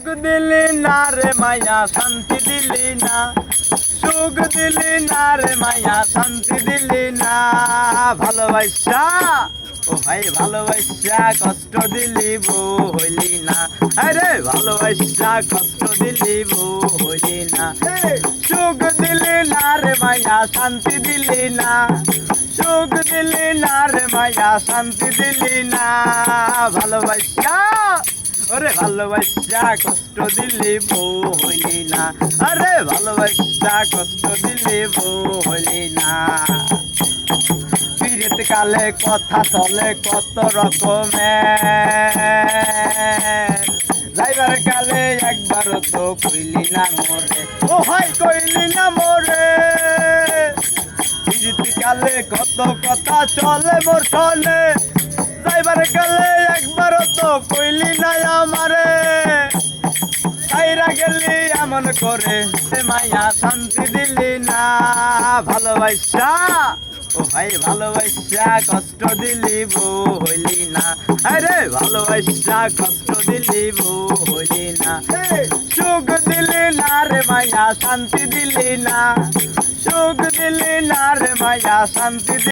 সুখ দিলি না রে মায়া শান্তি দিলি না সুখ দিলি না রে মায়া শান্তি দিলি না ভালোবাসা? ও ভাই ভালোবাসা কষ্ট দিলি বউ হইলি না। আরে ভালোবাসা কষ্ট দিলি বউ হইলি না। সুখ দিলি না রে মায়া শান্তি দিলি না। সুখ দিলি না রে মায়া শান্তি দিলি না। ভালোবাসা? ওরে ভালোবাসা কষ্ট দিলি বউ হইলি না। আরে ভালোবাসা কষ্ট দিলি বউ হইলি না। পিরিত কালে কথা চলে কত রকমের। যাইবার কালে একবারও তো কইলি না মোরে। ও হয় কইলি না মোরে। পিরিত কালে কত কথা চলে মোর চলে যাইবার কালে একবারও তো কইলি এমন করে? সে মায়া শান্তি দিলি না। ভালোবাসা? ও ভাই, ভালোবাসা কষ্ট দিলি হইলি না। আরে ভালোবাসা কষ্ট দিলি হইলি না। সুখ দিলি না রে, মায়া শান্তি দিলি না। সুখ দিলি না রে, মায়া শান্তি দিলি